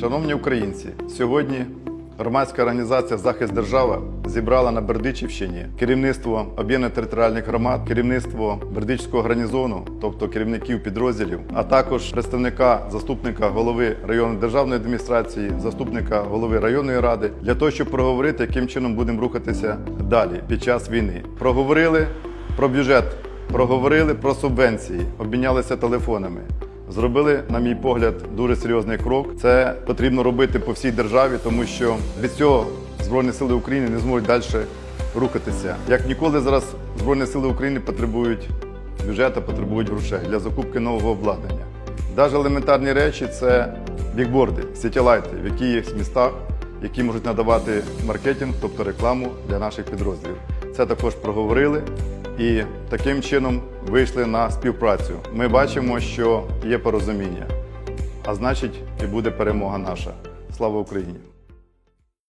Шановні українці, сьогодні громадська організація Захист держава зібрала на Бердичівщині керівництво об'єднаних територіальних громад, керівництво Бердичівського гарнізону, тобто керівників підрозділів, а також представника заступника голови районної державної адміністрації, заступника голови районної ради для того, щоб проговорити, яким чином будемо рухатися далі під час війни. Проговорили про бюджет, проговорили про субвенції, обмінялися телефонами. Зробили, на мій погляд, дуже серйозний крок. Це потрібно робити по всій державі, тому що від цього Збройні Сили України не зможуть далі рухатися. Як ніколи зараз Збройні Сили України потребують бюджету, потребують грошей для закупки нового обладнання. Навіть елементарні речі це бікборди, сітілайти, в які яких містах, які можуть надавати маркетинг, тобто рекламу для наших підрозділів. Це також проговорили і таким чином вийшли на співпрацю. Ми бачимо, що є порозуміння, а значить, і буде перемога наша. Слава Україні!